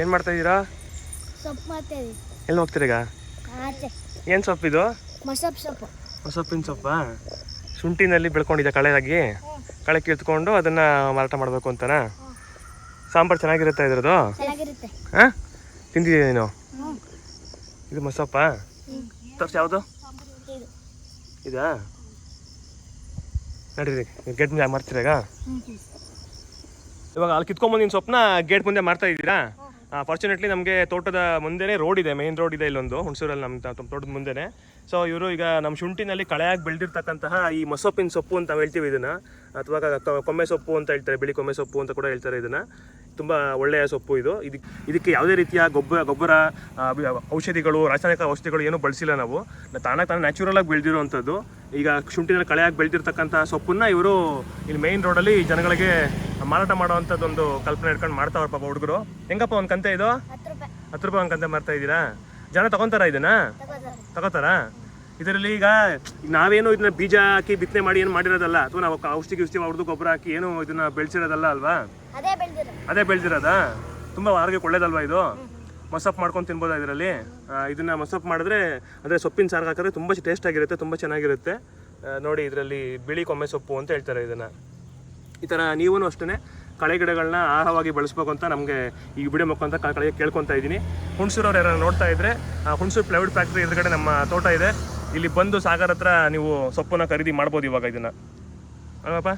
ಏನು ಮಾಡ್ತಾ ಇದ್ದೀರಾ ಸೊಪ್ಪು ಮಾಡ್ತೇವೆ ಎಲ್ಲಿ ಹೋಗ್ತೀರಾ ಈಗ? ಏನು ಸೊಪ್ಪಿದು ಮಸಪ್ ಸೊಪ್ಪು. ಸೊಪ್ಪಿನ ಸೊಪ್ಪಾ? ಶುಂಠಿನಲ್ಲಿ ಬೆಳ್ಕೊಂಡಿದೆ ಕಳೆಯಾಗಿ ಕಳೆ ಕಿತ್ಕೊಂಡು ಅದನ್ನು ಮಾರಾಟ ಮಾಡಬೇಕು ಅಂತನಾ? ಸಾಂಬಾರು ಚೆನ್ನಾಗಿರುತ್ತೆ ಇದ್ರದ್ದು? ಹಾಂ? ತಿಂದಿದ್ದೀಯ ನೀನು? ಇದು ಮಸಪ್ಪ ತೋರ್ಸಿ ಯಾವುದು? ಇದು. ಇದಾ? ನಡೀರಿ ಗೆಡ್ ಮರ್ತೀರಾಗ ಇವಾಗ ಅಲ್ಲಿ ಕಿತ್ಕೊಂಬಂದಿನ ಸೊಪ್ಪನ್ನ ಗೇಟ್ ಮುಂದೆ ಮಾಡ್ತಾ ಇದ್ದೀರಾ? ಫಾರ್ಚುನೇಟ್ಲಿ ನಮಗೆ ತೋಟದ ಮುಂದೆನೇ ರೋಡ್ ಇದೆ ಮೇನ್ ರೋಡ್ ಇದೆ ಇಲ್ಲೊಂದು, ಹುಣಸೂರಲ್ಲಿ ನಮ್ಮ ತೋಟದ ಮುಂದೆನೇ. ಸೊ ಇವರು ಈಗ ನಮ್ಮ ಶುಂಠಿನಲ್ಲಿ ಕಳೆಯಾಗಿ ಬೆಳೆದಿರ್ತಕ್ಕಂತಹ ಈ ಮಸೊಪ್ಪಿನ ಸೊಪ್ಪು ಅಂತ ಹೇಳ್ತೀವಿ ಇದನ್ನ. ಅಥವಾ ಕೊಮ್ಮೆ ಸೊಪ್ಪು ಅಂತ ಹೇಳ್ತಾರೆ, ಬಿಳಿ ಕೊಮ್ಮೆ ಸೊಪ್ಪು ಅಂತ ಕೂಡ ಹೇಳ್ತಾರೆ ಇದನ್ನ. ತುಂಬ ಒಳ್ಳೆಯ ಸೊಪ್ಪು ಇದು. ಇದಕ್ಕೆ ಇದಕ್ಕೆ ಯಾವುದೇ ರೀತಿಯ ಗೊಬ್ಬರ ಗೊಬ್ಬರ ಔಷಧಿಗಳು, ರಾಸಾಯನಿಕ ಔಷಧಿಗಳು ಏನೂ ಬಳಸಿಲ್ಲ ನಾವು. ತಾನಾಗ ತಾನೇ ತಾನು ನ್ಯಾಚುರಲ್ ಆಗಿ ಬೆಳೆದಿರುವಂಥದ್ದು ಈಗ ಶುಂಠಿನಲ್ಲಿ ಕಳೆಯಾಗಿ ಬೆಳೆದಿರ್ತಕ್ಕಂಥ ಸೊಪ್ಪನ್ನ ಇವರು ಇಲ್ಲಿ ಮೇನ್ ರೋಡಲ್ಲಿ ಜನಗಳಿಗೆ ಮಾರಾಟ ಮಾಡುವಂಥದ್ದು ಒಂದು ಕಲ್ಪನೆ ಇಟ್ಕೊಂಡು ಮಾಡ್ತಾವ್ರ ಪಾಪ ಹುಡುಗರು. ಹೆಂಗಪ್ಪ ಒಂದು ಕಂತೆ ಇದು? ಹತ್ತು ರೂಪಾಯಿ. ಒಂದು ಕಂತೆ ಮಾರ್ತಾ ಇದ್ದೀರಾ ಜನ ತಗೊಂತಾರ ಇದನ್ನ? ತಗೋತಾರ. ಇದರಲ್ಲಿ ಈಗ ನಾವೇನು ಇದನ್ನ ಬೀಜ ಹಾಕಿ ಬಿತ್ತನೆ ಮಾಡಿ ಏನು ಮಾಡಿರೋದಲ್ಲ ಅಥವಾ ನಾವು ಔಷಧಿ ಗಿಷ್ಟಿ ಹೊಡೆದು ಗೊಬ್ಬರ ಹಾಕಿ ಏನು ಇದನ್ನ ಬೆಳೆಸಿರೋದಲ್ಲ ಅಲ್ವಾ? ಅದೇ ಬೆಳೆದಿರೋದ. ಅದೇ ಬೆಳೆದಿರೋದಾ? ತುಂಬ ಆರೋಗ್ಯಕ್ಕೆ ಒಳ್ಳೇದಲ್ವಾ ಇದು? ಮೊಸಪ್ ಮಾಡ್ಕೊಂಡು ತಿನ್ಬೋದಾ ಇದರಲ್ಲಿ? ಇದನ್ನ ಮೊಸಪ್ ಮಾಡಿದ್ರೆ ಅಂದರೆ ಸೊಪ್ಪಿನ ಸಾರು ಹಾಕಿದ್ರೆ ತುಂಬ ಟೇಸ್ಟ್ ಆಗಿರುತ್ತೆ ತುಂಬ ಚೆನ್ನಾಗಿರುತ್ತೆ. ನೋಡಿ ಇದರಲ್ಲಿ ಬಿಳಿ ಕೊಮ್ಮೆ ಸೊಪ್ಪು ಅಂತ ಹೇಳ್ತಾರೆ ಇದನ್ನು. ಈ ಥರ ನೀವೂ ಅಷ್ಟೇ ಕಳೆ ಗಿಡಗಳನ್ನ ಆಹಾರವಾಗಿ ಬಳಸ್ಬೇಕು ಅಂತ ನಮಗೆ ಈ ವಿಡಿಯೋ ಮುಖಾಂತರ ಕಳೆಗೆ ಕಳೆ ಕೇಳ್ಕೊತಾ ಇದ್ದೀನಿ. ಹುಣಸೂರವ್ರು ಯಾರು ನೋಡ್ತಾ ಇದ್ರೆ ಹುಣಸೂರು ಪ್ಲೈವುಡ್ ಫ್ಯಾಕ್ಟ್ರಿ ಎದುರುಗಡೆ ನಮ್ಮ ತೋಟ ಇದೆ. ಇಲ್ಲಿ ಬಂದು ಸಾಗರ್ ಹತ್ರ ನೀವು ಸೊಪ್ಪನ್ನು ಖರೀದಿ ಮಾಡ್ಬೋದು ಇವಾಗ ಇದನ್ನು. ಅಲ್ವಪ್ಪ?